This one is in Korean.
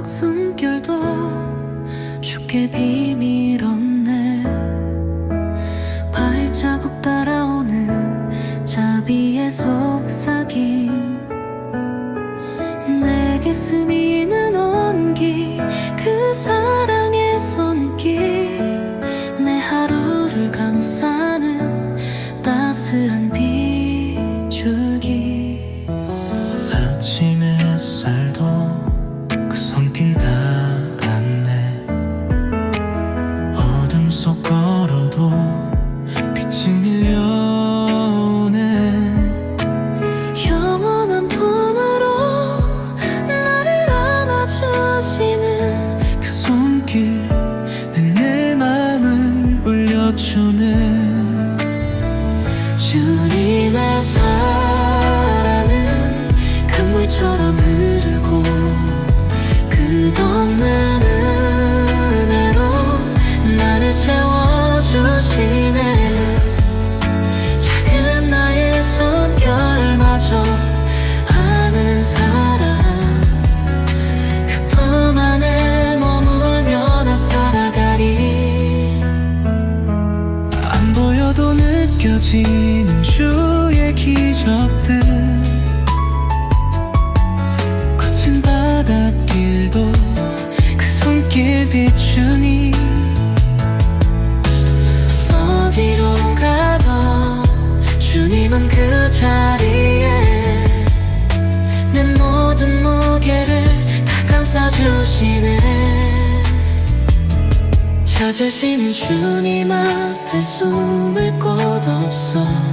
물결도 죽게 비밀 없네. 발자국 따라오는 자비의 속삭임. 내게 스미는 온기 그 사랑의 손길. 내 하루를 감싸는 따스한 어둠 속 걸어도 빛이 밀려오네. 영원한 품으로 나를 안아주시는 그 손길 내 맘을 울려주네 주님 느껴지는 주의 기적들. 거친 바닷길도 그 손길 비추니. 어디로 가도 주님은 그 자리에 내 모든 무게를 다 감싸주시네 찾으시는 주님 앞에 숨을 곳 없어